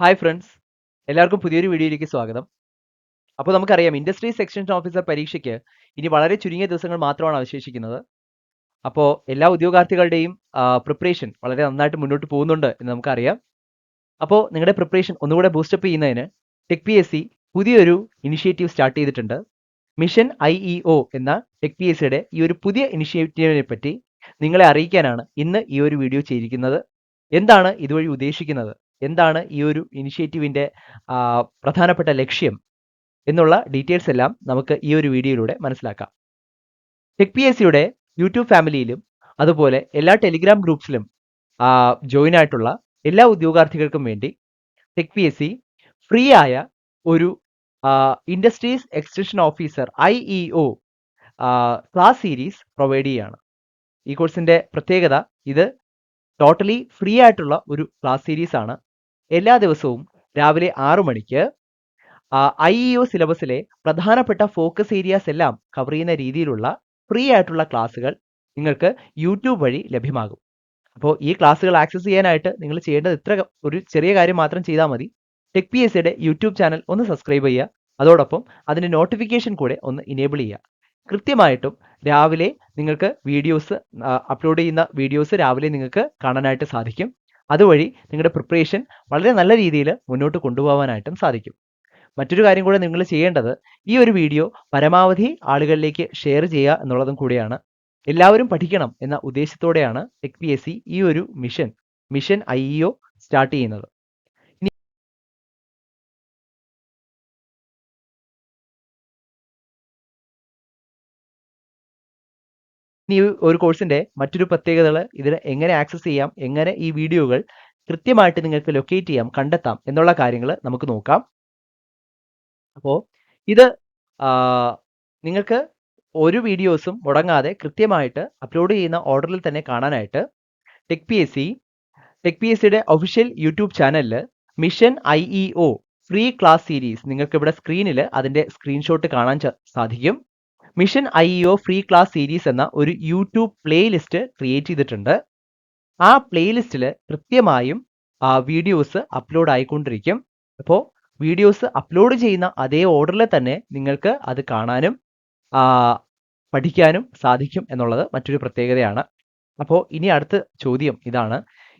Hi friends എല്ലാവർക്കും പുതിയൊരു വീഡിയോയിലേക്ക് സ്വാഗതം. അപ്പോൾ നമുക്കറിയാം ഇൻഡസ്ട്രീസ് സെക്ഷൻ ഓഫീസർ പരീക്ഷയ്ക്ക് ഇനി വളരെ ചുരുങ്ങിയ ദിവസങ്ങൾ മാത്രമാണ് അവശേഷിക്കുന്നത്. അപ്പോൾ എല്ലാ ഉദ്യോഗാർത്ഥികളുടെയും പ്രിപ്പറേഷൻ വളരെ നന്നായിട്ട് മുന്നോട്ട് പോകുന്നുണ്ട് എന്ന് നമുക്കറിയാം. അപ്പോൾ നിങ്ങളുടെ പ്രിപ്പറേഷൻ ഒന്നുകൂടെ ബൂസ്റ്റപ്പ് ചെയ്യുന്നതിന് ടെക് പി എസ് സി പുതിയൊരു ഇനിഷ്യേറ്റീവ് സ്റ്റാർട്ട് ചെയ്തിട്ടുണ്ട്. മിഷൻ ഐ ഇ ഒ എന്ന ടെക് പി എസ് സിയുടെ ഈ ഒരു പുതിയ ഇനിഷ്യേറ്റീവിനെ പറ്റി നിങ്ങളെ അറിയിക്കാനാണ് ഇന്ന് ഈ ഒരു വീഡിയോ ചെയ്തിരിക്കുന്നത്. എന്താണ് ഇതുവഴി ഉദ്ദേശിക്കുന്നത്? എന്താണ് ഈ ഒരു ഇനിഷ്യേറ്റീവിന്റെ പ്രധാനപ്പെട്ട ലക്ഷ്യം എന്നുള്ള ഡീറ്റെയിൽസ് എല്ലാം നമുക്ക് ഈ ഒരു വീഡിയോയിലൂടെ മനസ്സിലാക്കാം. ടെക് പി എസ് സിയുടെ യൂട്യൂബ് ഫാമിലിയിലും അതുപോലെ എല്ലാ ടെലിഗ്രാം ഗ്രൂപ്പ്സിലും ജോയിൻ ആയിട്ടുള്ള എല്ലാ ഉദ്യോഗാർത്ഥികൾക്കും വേണ്ടി tech P S C free ആയ ഒരു industries extension officer I E O class series provide ചെയ്യുകയാണ് ഈ കോഴ്സിന്റെ പ്രത്യേകത ഇത് ടോട്ടലി ഫ്രീ ആയിട്ടുള്ള ഒരു ക്ലാസ് സീരീസ് ആണ് എല്ലാ ദിവസവും രാവിലെ ആറു മണിക്ക് ഐ ഇ ഒ സിലബസിലെ പ്രധാനപ്പെട്ട ഫോക്കസ് ഏരിയാസ് എല്ലാം കവർ ചെയ്യുന്ന രീതിയിലുള്ള ഫ്രീ ആയിട്ടുള്ള ക്ലാസ്സുകൾ നിങ്ങൾക്ക് യൂട്യൂബ് വഴി ലഭ്യമാകും. അപ്പോൾ ഈ ക്ലാസ്സുകൾ ആക്സസ് ചെയ്യാനായിട്ട് നിങ്ങൾ ചെയ്യേണ്ടത് ഇത്ര ഒരു ചെറിയ കാര്യം മാത്രം ചെയ്താൽ മതി. ടെക് പി എസ് സിയുടെ യൂട്യൂബ് ചാനൽ ഒന്ന് സബ്സ്ക്രൈബ് ചെയ്യുക. അതോടൊപ്പം അതിന്റെ നോട്ടിഫിക്കേഷൻ കൂടെ ഒന്ന് ഇനേബിൾ ചെയ്യുക. കൃത്യമായിട്ടും രാവിലെ നിങ്ങൾക്ക് വീഡിയോസ് അപ്ലോഡ് ചെയ്യുന്ന വീഡിയോസ് രാവിലെ നിങ്ങൾക്ക് കാണാനായിട്ട് സാധിക്കും. അതുവഴി നിങ്ങളുടെ പ്രിപ്പറേഷൻ വളരെ നല്ല രീതിയിൽ മുന്നോട്ട് കൊണ്ടുപോകാനായിട്ടും സാധിക്കും. മറ്റൊരു കാര്യം കൂടെ നിങ്ങൾ ചെയ്യേണ്ടത് ഈ ഒരു വീഡിയോ പരമാവധി ആളുകളിലേക്ക് ഷെയർ ചെയ്യുക എന്നുള്ളതും കൂടിയാണ്. എല്ലാവരും പഠിക്കണം എന്ന ഉദ്ദേശത്തോടെയാണ് ടെക് പി എസ് സി ഈ ഒരു മിഷൻ മിഷൻ ഐ സ്റ്റാർട്ട് ചെയ്യുന്നത്. ഇനി ഈ ഒരു കോഴ്സിന്റെ മറ്റൊരു പ്രത്യേകതകൾ ഇതിന് എങ്ങനെ ആക്സസ് ചെയ്യാം എങ്ങനെ ഈ വീഡിയോകൾ കൃത്യമായിട്ട് നിങ്ങൾക്ക് ലൊക്കേറ്റ് ചെയ്യാം കണ്ടെത്താം എന്നുള്ള കാര്യങ്ങൾ നമുക്ക് നോക്കാം. അപ്പോൾ ഇത് നിങ്ങൾക്ക് ഒരു വീഡിയോസും മുടങ്ങാതെ കൃത്യമായിട്ട് അപ്ലോഡ് ചെയ്യുന്ന ഓർഡറിൽ തന്നെ കാണാനായിട്ട് tech P S C tech P S സിയുടെ ഒഫീഷ്യൽ യൂട്യൂബ് ചാനലിൽ mission I E O free class series നിങ്ങൾക്ക് ഇവിടെ സ്ക്രീനിൽ അതിന്റെ സ്ക്രീൻഷോട്ട് കാണാൻ സാധിക്കും. Mission I O free class series എന്ന ഒരു യൂട്യൂബ് പ്ലേലിസ്റ്റ് ക്രിയേറ്റ് ചെയ്തിട്ടുണ്ട്. ആ പ്ലേലിസ്റ്റിൽ കൃത്യമായും വീഡിയോസ് അപ്ലോഡ് ആയിക്കൊണ്ടിരിക്കും. അപ്പോൾ വീഡിയോസ് അപ്ലോഡ് ചെയ്യുന്ന അതേ ഓർഡറിൽ തന്നെ നിങ്ങൾക്ക് അത് കാണാനും പഠിക്കാനും സാധിക്കും എന്നുള്ളത് മറ്റൊരു പ്രത്യേകതയാണ്. അപ്പോൾ ഇനി അടുത്ത ചോദ്യം ഇതാണ്.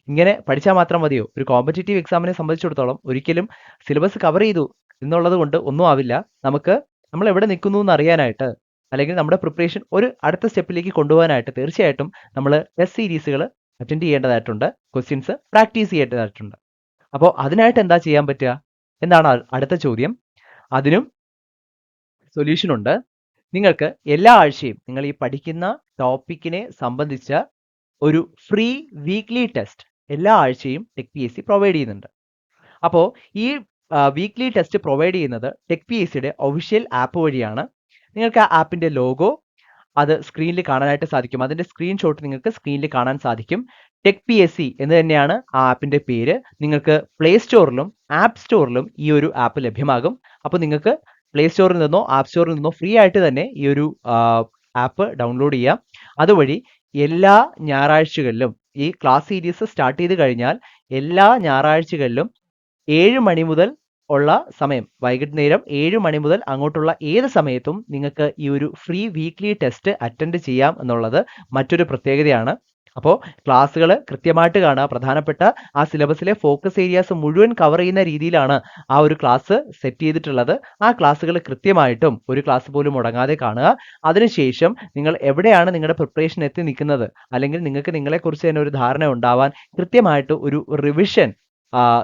ഇങ്ങനെ പഠിച്ചാൽ മാത്രം മതിയോ? ഒരു കോമ്പറ്റേറ്റീവ് എക്സാമിനെ സംബന്ധിച്ചിടത്തോളം ഒരിക്കലും സിലബസ് കവർ ചെയ്തു എന്നുള്ളത് കൊണ്ട് ഒന്നും ആവില്ല. നമുക്ക് നമ്മൾ എവിടെ നിൽക്കുന്നു എന്ന് അറിയാനായിട്ട് അല്ലെങ്കിൽ നമ്മുടെ പ്രിപ്പറേഷൻ ഒരു അടുത്ത സ്റ്റെപ്പിലേക്ക് കൊണ്ടുപോകാനായിട്ട് തീർച്ചയായിട്ടും നമ്മൾ ടെസ്റ്റ് സീരീസുകൾ അറ്റൻഡ് ചെയ്യേണ്ടതായിട്ടുണ്ട് ക്വസ്റ്റ്യൻസ് പ്രാക്ടീസ് ചെയ്യേണ്ടതായിട്ടുണ്ട്. അപ്പോൾ അതിനായിട്ട് എന്താ ചെയ്യാൻ പറ്റുക? എന്താണ് അടുത്ത ചോദ്യം? അതിനും സൊല്യൂഷൻ ഉണ്ട്. നിങ്ങൾക്ക് എല്ലാ ആഴ്ചയും നിങ്ങൾ ഈ പഠിക്കുന്ന ടോപ്പിക്കിനെ സംബന്ധിച്ച ഒരു ഫ്രീ വീക്ക്ലി ടെസ്റ്റ് എല്ലാ ആഴ്ചയും tech P S C provide ചെയ്യുന്നുണ്ട്. അപ്പോൾ ഈ വീക്ക്ലി ടെസ്റ്റ് പ്രൊവൈഡ് ചെയ്യുന്നത് ടെക് പി എസ് സിയുടെ ഒഫീഷ്യൽ ആപ്പ് വഴിയാണ്. നിങ്ങൾക്ക് ആ ആപ്പിന്റെ ലോഗോ അത് സ്ക്രീനിൽ കാണാനായിട്ട് സാധിക്കും. അതിന്റെ സ്ക്രീൻഷോട്ട് നിങ്ങൾക്ക് സ്ക്രീനിൽ കാണാൻ സാധിക്കും. ടെക് പി എസ് സി എന്ന് തന്നെയാണ് ആ ആപ്പിന്റെ പേര്. നിങ്ങൾക്ക് പ്ലേ സ്റ്റോറിലും ആപ്പ് സ്റ്റോറിലും ഈ ഒരു ആപ്പ് ലഭ്യമാകും. അപ്പോൾ നിങ്ങൾക്ക് പ്ലേ സ്റ്റോറിൽ നിന്നോ ആപ്പ് സ്റ്റോറിൽ നിന്നോ ഫ്രീ ആയിട്ട് തന്നെ ഈ ഒരു ആപ്പ് ഡൗൺലോഡ് ചെയ്യാം. അതുവഴി എല്ലാ ഞായറാഴ്ചകളിലും ഈ ക്ലാസ് സീരീസ് സ്റ്റാർട്ട് ചെയ്ത് കഴിഞ്ഞാൽ എല്ലാ ഞായറാഴ്ചകളിലും ഏഴ് മണി മുതൽ ഉള്ള സമയം. വൈകുന്നേരം ഏഴ് മണി മുതൽ അങ്ങോട്ടുള്ള ഏത് സമയത്തും നിങ്ങൾക്ക് ഈ ഒരു ഫ്രീ വീക്ക്ലി ടെസ്റ്റ് അറ്റൻഡ് ചെയ്യാം എന്നുള്ളത് മറ്റൊരു പ്രത്യേകതയാണ്. അപ്പോൾ ക്ലാസ്സുകൾ കൃത്യമായിട്ട് കാണുക. പ്രധാനപ്പെട്ട ആ സിലബസിലെ ഫോക്കസ് ഏരിയാസ് മുഴുവൻ കവർ ചെയ്യുന്ന രീതിയിലാണ് ആ ഒരു ക്ലാസ് സെറ്റ് ചെയ്തിട്ടുള്ളത്. ആ ക്ലാസ്സുകൾ കൃത്യമായിട്ടും ഒരു ക്ലാസ് പോലും മുടങ്ങാതെ കാണുക. അതിനുശേഷം നിങ്ങൾ എവിടെയാണ് നിങ്ങളുടെ പ്രിപ്പറേഷൻ എത്തി നിൽക്കുന്നത്? അല്ലെങ്കിൽ നിങ്ങൾക്ക് നിങ്ങളെക്കുറിച്ച് തന്നെ ഒരു ധാരണ ഉണ്ടാവാൻ കൃത്യമായിട്ട് ഒരു റിവിഷൻ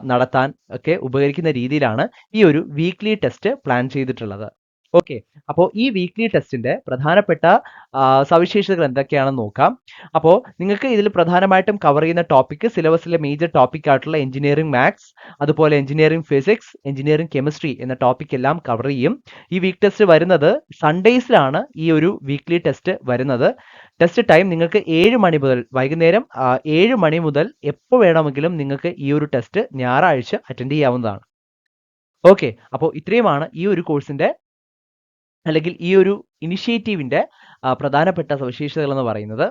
നടത്താൻ ഒക്കെ ഉപകരിക്കുന്ന രീതിയിലാണ് ഈ ഒരു വീക്ക്ലി ടെസ്റ്റ് പ്ലാൻ ചെയ്തിട്ടുള്ളത്. ഓക്കെ അപ്പോൾ ഈ വീക്ക്ലി ടെസ്റ്റിന്റെ പ്രധാനപ്പെട്ട സവിശേഷതകൾ എന്തൊക്കെയാണെന്ന് നോക്കാം. അപ്പോൾ നിങ്ങൾക്ക് ഇതിൽ പ്രധാനമായിട്ടും കവർ ചെയ്യുന്ന ടോപ്പിക് സിലബസിലെ മേജർ ടോപ്പിക് ആയിട്ടുള്ള എഞ്ചിനീയറിംഗ് മാത്സ് അതുപോലെ എഞ്ചിനീയറിംഗ് ഫിസിക്സ് എഞ്ചിനീയറിംഗ് കെമിസ്ട്രി എന്ന ടോപ്പിക് എല്ലാം കവർ ചെയ്യും. ഈ വീക്ക് ടെസ്റ്റ് വരുന്നത് സൺഡേസിലാണ് ഈ ഒരു വീക്ക്ലി ടെസ്റ്റ് വരുന്നത്. ടെസ്റ്റ് ടൈം നിങ്ങൾക്ക് ഏഴ് മണി മുതൽ വൈകുന്നേരം ഏഴ് മണി മുതൽ എപ്പോൾ വേണമെങ്കിലും നിങ്ങൾക്ക് ഈ ഒരു ടെസ്റ്റ് ഞായറാഴ്ച അറ്റൻഡ് ചെയ്യാവുന്നതാണ്. ഓക്കെ അപ്പോൾ ഇത്രയുമാണ് ഈ ഒരു കോഴ്സിന്റെ അല്ലെങ്കിൽ ഈ ഒരു ഇനിഷ്യേറ്റീവിന്റെ പ്രധാനപ്പെട്ട സവിശേഷതകൾ എന്ന് പറയുന്നത്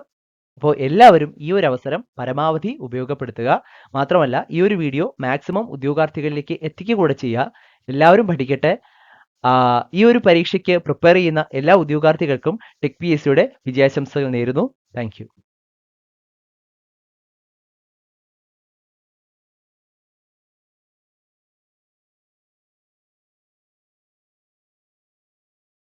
അപ്പോൾ എല്ലാവരും ഈ ഒരു അവസരം പരമാവധി ഉപയോഗപ്പെടുത്തുക. മാത്രമല്ല ഈ ഒരു വീഡിയോ മാക്സിമം ഉദ്യോഗാർത്ഥികളിലേക്ക് എത്തിക്കുക കൂടെ ചെയ്യുക. എല്ലാവരും പഠിക്കട്ടെ. ഈ ഒരു പരീക്ഷയ്ക്ക് പ്രിപ്പയർ ചെയ്യുന്ന എല്ലാ ഉദ്യോഗാർത്ഥികൾക്കും ടെക് പി എസ് സിയുടെ വിജയാശംസകൾ നേരുന്നു. താങ്ക്